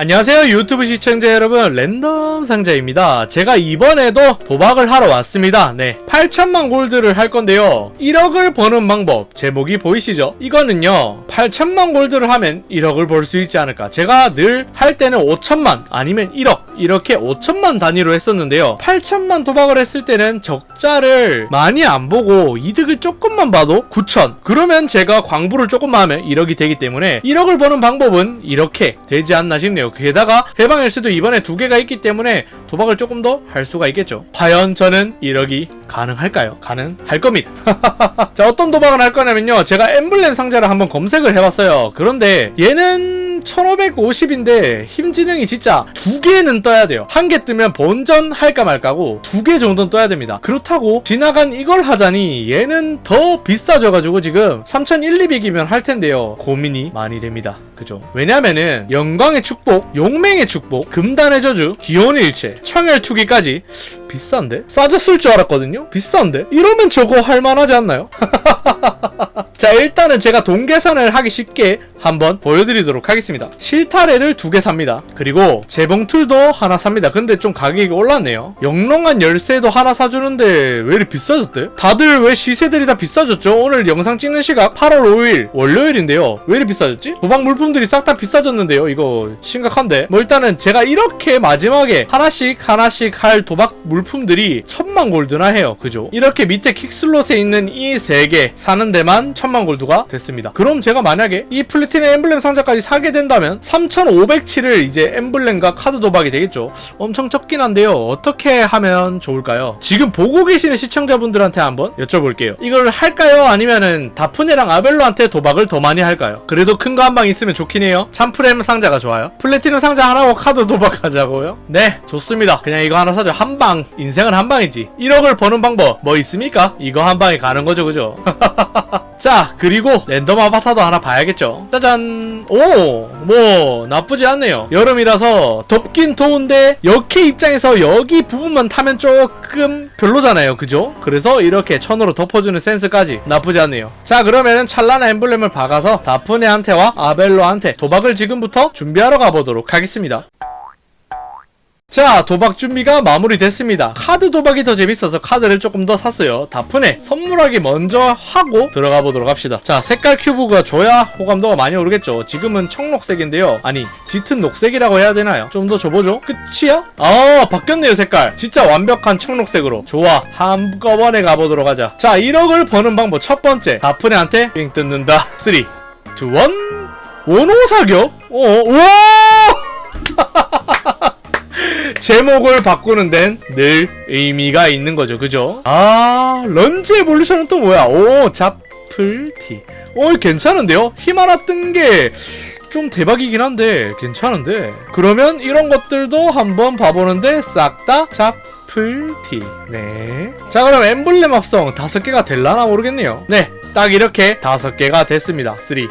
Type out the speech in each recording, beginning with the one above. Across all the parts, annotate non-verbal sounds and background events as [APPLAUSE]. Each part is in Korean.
안녕하세요 유튜브 시청자 여러분. 랜덤 상자입니다. 제가 이번에도 도박을 하러 왔습니다. 네 8천만 골드를 할 건데요. 1억을 버는 방법 제목이 보이시죠? 이거는요 8천만 골드를 하면 1억을 벌 수 있지 않을까. 제가 늘 할 때는 5천만 아니면 1억 이렇게 5천만 단위로 했었는데요. 8천만 도박을 했을 때는 적자를 많이 안 보고 이득을 조금만 봐도 9천. 그러면 제가 광부를 조금만 하면 1억이 되기 때문에 1억을 버는 방법은 이렇게 되지 않나 싶네요. 게다가 해방 일수도 이번에 두 개가 있기 때문에 도박을 조금 더 할 수가 있겠죠. 과연 저는 1억이 가능할까요? 가능할 겁니다. [LAUGHS] 자 어떤 도박을 할 거냐면요. 제가 엠블렘 상자를 한번 검색을 해봤어요. 그런데 얘는 1550인데 힘 지능이 진짜 두 개는 떠야 돼요. 한 개 뜨면 본전 할까 말까고 두 개 정도는 떠야 됩니다. 그렇다고 지나간 이걸 하자니 얘는 더 비싸져가지고 지금 3100이면 할 텐데요. 고민이 많이 됩니다 그죠 왜냐면은 영광의 축복 용맹의 축복 금단의 저주 기온의 일체 청열 투기까지 비싼데? 싸졌을 줄 알았거든요? 비싼데? 이러면 저거 할만하지 않나요? [LAUGHS] 자 일단은 제가 돈 계산을 하기 쉽게 한번 보여드리도록 하겠습니다 실타래를 두 개 삽니다 그리고 재봉틀도 하나 삽니다 근데 좀 가격이 올랐네요 영롱한 열쇠도 하나 사주는데 왜 이렇게 비싸졌대? 다들 왜 시세들이 다 비싸졌죠? 오늘 영상 찍는 시각 8월 5일 월요일인데요 왜 이렇게 비싸졌지? 도박 물품 들이 싹 다 비싸졌는데요 이거 심각한데 뭐 일단은 제가 이렇게 마지막에 하나씩 하나씩 할 도박 물품들이 천만 골드나 해요 그죠? 이렇게 밑에 킥슬롯에 있는 이 세 개 사는 데만 천만 골드가 됐습니다 그럼 제가 만약에 이 플래티넘 엠블렘 상자까지 사게 된다면 3507을 이제 엠블렘과 카드 도박이 되겠죠 엄청 적긴 한데요 어떻게 하면 좋을까요? 지금 보고 계시는 시청자분들한테 한번 여쭤볼게요 이걸 할까요? 아니면은 다프네랑 아벨로한테 도박을 더 많이 할까요? 그래도 큰 거 한 방 있으면 좋긴 해요. 참프렘 상자가 좋아요. 플래티넘 상자 하나고 카드 도박하자고요? 네 좋습니다. 그냥 이거 하나 사죠. 한 방. 인생은 한 방이지. 1억을 버는 방법 뭐 있습니까? 이거 한 방에 가는 거죠 그죠? [LAUGHS] 자 그리고 랜덤 아바타도 하나 봐야겠죠. 짜잔. 오 뭐 나쁘지 않네요. 여름이라서 덥긴 더운데 역해 입장에서 여기 부분만 타면 조금 별로잖아요 그죠? 그래서 이렇게 천으로 덮어주는 센스까지 나쁘지 않네요. 자 그러면은 찰나나 엠블렘을 박아서 다프네한테와 아벨로 한테 도박을 지금부터 준비하러 가보도록 하겠습니다. 자 도박 준비가 마무리됐습니다. 카드 도박이 더 재밌어서 카드를 조금 더 샀어요. 다프네 선물하기 먼저 하고 들어가 보도록 합시다. 자 색깔 큐브가 줘야 호감도가 많이 오르겠죠. 지금은 청록색인데요. 아니 짙은 녹색이라고 해야 되나요? 좀 더 줘보죠. 끝이야? 아 바뀌었네요 색깔. 진짜 완벽한 청록색으로. 좋아. 한꺼번에 가보도록 하자. 자 1억을 버는 방법 첫 번째. 다프네한테 빙 뜯는다. 3 2 1 원호 사격? 어 우와 [LAUGHS] 제목을 바꾸는 데는 늘 의미가 있는 거죠. 그죠? 아, 런지 에볼루션은 또 뭐야? 오, 자플티. 오, 괜찮은데요? 힘 하나 뜬 게 좀 대박이긴 한데 괜찮은데 그러면 이런 것들도 한번 봐보는데 싹다 자플티 네 자 그럼 엠블렘 합성 다섯 개가 될라나 모르겠네요 네 딱 이렇게 다섯 개가 됐습니다 3 2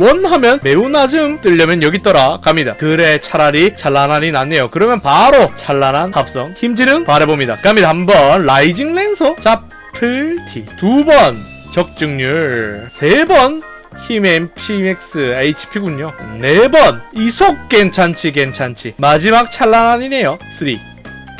원 하면 매우 낮음 뜨려면 여기 있더라 갑니다. 그래 차라리 찬란한이 낫네요. 그러면 바로 찬란한 합성 힘지름 바라봅니다. 갑니다. 한번 라이징 랜서 자플티. 두 번 적중률. 세번 힘 MPX HP군요. 네 번 이속 괜찮지 괜찮지. 마지막 찬란한이네요. 3 2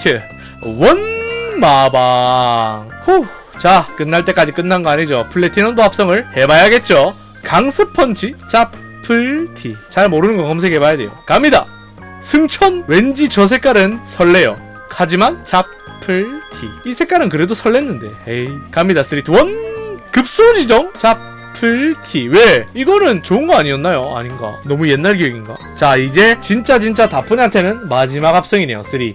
1 마방. 후 자 끝날 때까지 끝난 거 아니죠? 플래티넘도 합성을 해봐야겠죠 강스펀치? 자플티. 잘 모르는 거 검색해봐야 돼요. 갑니다. 승천 왠지 저 색깔은 설레요. 하지만 자플티. 이 색깔은 그래도 설렜는데. 에이 갑니다. 3 2 1 급소지정. 자플티. 왜? 이거는 좋은 거 아니었나요? 아닌가? 너무 옛날 기억인가? 자 이제 진짜 진짜 다프네한테는 마지막 합성이네요. 3 2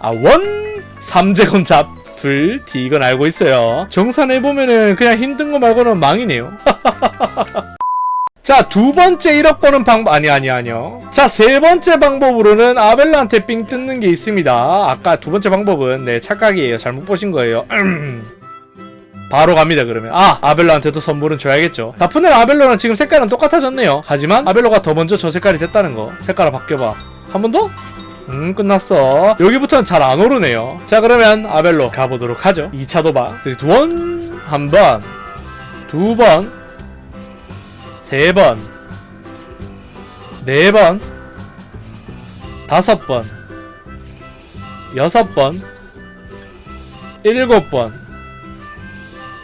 아1 삼재건 잡 불티 이건 알고 있어요. 정산해 보면은 그냥 힘든 거 말고는 망이네요. [LAUGHS] 자, 두 번째 1억 버는 방법, 아니, 아니, 아니요. 자, 세 번째 방법으로는 아벨라한테 삥 뜯는 게 있습니다. 아까 두 번째 방법은, 네, 착각이에요. 잘못 보신 거예요. [CLEARS THROAT] 바로 갑니다, 그러면. 아, 아벨로한테도 선물은 줘야겠죠. 다프넬 아벨로랑 지금 색깔은 똑같아졌네요. 하지만, 아벨로가 더 먼저 저 색깔이 됐다는 거. 색깔을 바뀌어봐. 한 번 더? 음 끝났어. 여기부터는 잘 안 오르네요. 자 그러면 아벨로 가보도록 하죠. 2차 도박 3, 2, 1 한번. 두 번. 세 번. 네 번. 다섯 번, 여섯 번, 일곱 번,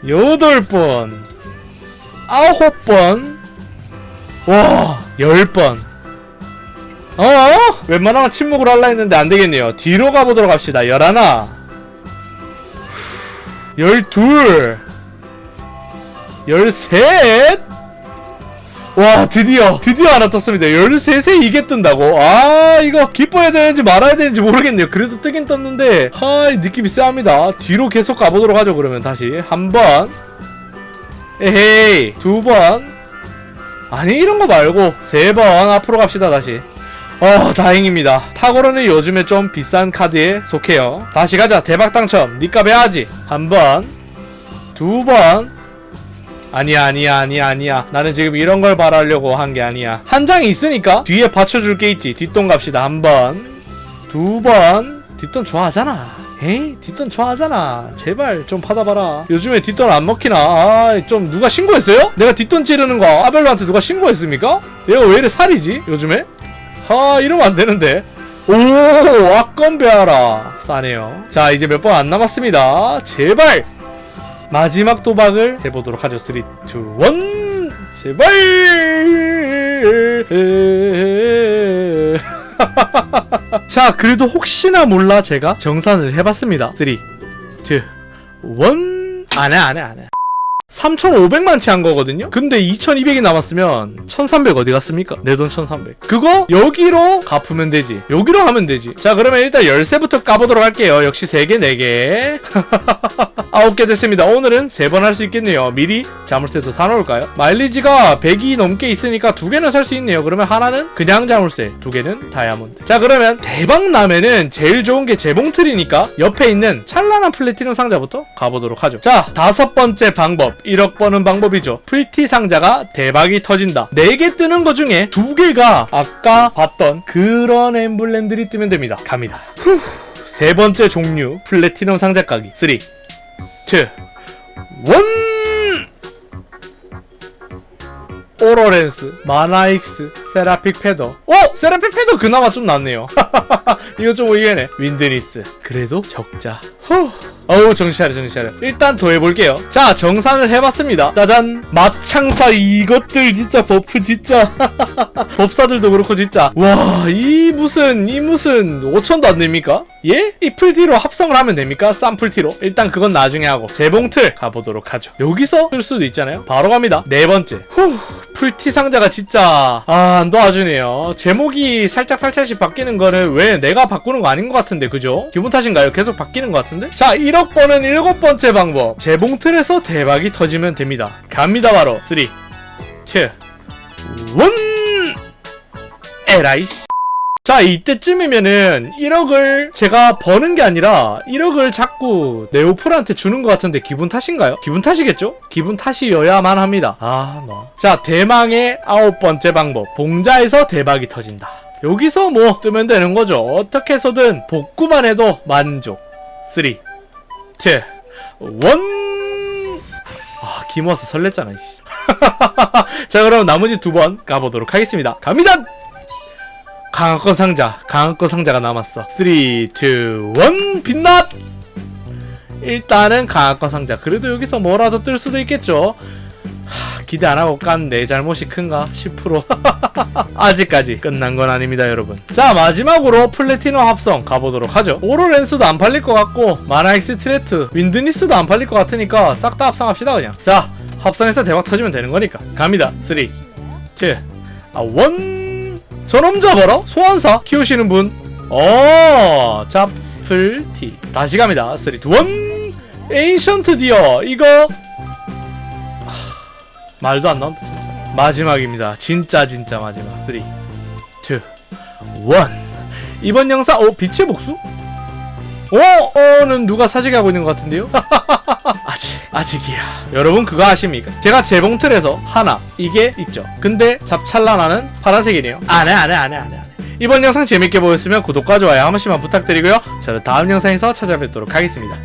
여덟 번, 아홉 번, 와, 열 번. 어? 웬만하면 침묵을 할라 했는데 안 되겠네요. 뒤로 가보도록 합시다. 열하나, 열둘, 열셋. 와 드디어. 드디어 하나 떴습니다. 13세 이게 뜬다고? 아 이거 기뻐야 되는지 말아야 되는지 모르겠네요. 그래도 뜨긴 떴는데 하 느낌이 쎄합니다. 뒤로 계속 가보도록 하죠 그러면. 다시 한번. 에헤이. 두 번. 아니 이런 거 말고 세 번. 앞으로 갑시다 다시 어 다행입니다. 타고로는 요즘에 좀 비싼 카드에 속해요. 다시 가자. 대박 당첨. 니값 해야지. 한번. 두번. 아니야 아니야 아니야 아니야. 나는 지금 이런 걸 바라려고 한 게 아니야. 한 장이 있으니까 뒤에 받쳐줄 게 있지. 뒷돈 갑시다. 한번두번. 뒷돈 좋아하잖아. 에이 뒷돈 좋아하잖아. 제발 좀 받아봐라. 요즘에 뒷돈 안 먹히나? 아 좀 누가 신고했어요? 내가 뒷돈 찌르는 거 아벨로한테 누가 신고했습니까? 얘가 왜 이래 살이지 요즘에? 하 이러면 안 되는데. 오 악건배하라. 싸네요. 자 이제 몇 번 안 남았습니다. 제발! 마지막 도박을 해보도록 하죠. 3, 2, 1 제발! [LAUGHS] 자 그래도 혹시나 몰라 제가 정산을 해봤습니다. 3, 2, 1 안해 안해 안해 3,500만치 한 거거든요? 근데 2,200이 남았으면 1,300 어디 갔습니까? 내 돈 1,300. 그거 여기로 갚으면 되지. 여기로 하면 되지. 자, 그러면 일단 열쇠부터 까보도록 할게요. 역시 3개, 4개. 9개 됐습니다. 오늘은 3번 할 수 있겠네요. 미리 자물쇠도 사놓을까요? 마일리지가 100이 넘게 있으니까 2개는 살 수 있네요. 그러면 하나는 그냥 자물쇠, 2개는 다이아몬드. 자, 그러면 대박 나면은 제일 좋은 게 재봉틀이니까 옆에 있는 찬란한 플래티넘 상자부터 가보도록 하죠. 자, 다섯 번째 방법. 1억 버는 방법이죠. 풀티 상자가 대박이 터진다. 4개 뜨는 것 중에 2개가 아까 봤던 그런 엠블렘들이 뜨면 됩니다. 갑니다. 후. 세 번째 종류 플래티넘 상자 까기 3 2 1 오로렌스, 마나익스, 세라픽 패더. 어? 세라픽 패더 그나마 좀 낫네요. [LAUGHS] 이거 좀 의외네. 윈드니스. 그래도 적자. 후. 어우 정신 차려 정신 차려. 일단 더 해볼게요. 자 정산을 해봤습니다. 짜잔. 마창사 이것들 진짜 버프 진짜. [LAUGHS] 법사들도 그렇고 진짜. 와 이 무슨 이 무슨 5천도 안 됩니까? 예? 이 풀티로 합성을 하면 됩니까? 싼 풀티로? 일단 그건 나중에 하고. 재봉틀 가보도록 하죠. 여기서 쓸 수도 있잖아요. 바로 갑니다. 네 번째. 후 풀티 상자가 진짜 아 도와주네요. 제목이 살짝 살짝씩 바뀌는 거는 왜 내가 바꾸는 거 아닌 것 같은데 그죠? 기분 탓인가요? 계속 바뀌는 것 같은데? 자 1억 번은 일곱 번째 방법. 재봉 틀에서 대박이 터지면 됩니다. 갑니다 바로. 3 2 1 에라이 씨. 자 이때쯤이면은 1억을 제가 버는 게 아니라 1억을 자꾸 네오플한테 주는 것 같은데 기분 탓인가요? 기분 탓이겠죠? 기분 탓이어야만 합니다. 아 너. 자 대망의 아홉 번째 방법. 봉자에서 대박이 터진다. 여기서 뭐 뜨면 되는 거죠? 어떻게 해서든 복구만 해도 만족. 3 2 1 아, 김워서 설렜잖아, 이씨. [LAUGHS] 자, 그럼 나머지 두 번 가보도록 하겠습니다. 갑니다! 강화권 상자, 강화권 상자가 남았어. 3, 2, 1, 빛났! 일단은 강화권 상자. 그래도 여기서 뭐라도 뜰 수도 있겠죠? 하, 기대 안 하고 깐 내 잘못이 큰가? 10% [LAUGHS] 아직까지 끝난 건 아닙니다 여러분. 자 마지막으로 플래티넘 합성 가보도록 하죠. 오로렌스도 안 팔릴 것 같고 마나익스 트레트 윈드니스도 안 팔릴 것 같으니까 싹 다 합성합시다 그냥. 자 합성해서 대박 터지면 되는 거니까. 갑니다. 3 2 아, 1 저놈 잡아라. 소환사 키우시는 분. 어, 자플티. 다시 갑니다. 3 2 1 에인션트 디어 이거 말도 안 나온다 진짜. 마지막입니다. 진짜 진짜 마지막. 3 2 1 이번 영상 어 빛의 복수? 어? 어는 누가 사직하고 있는 것 같은데요? [LAUGHS] 아직 아직이야. 여러분 그거 아십니까? 제가 재봉틀에서 하나 이게 있죠. 근데 잡찰나나는 파란색이네요. 안해 안해 안해 안해 이번 영상 재밌게 보셨으면 구독과 좋아요 한 번씩만 부탁드리고요. 저는 다음 영상에서 찾아뵙도록 하겠습니다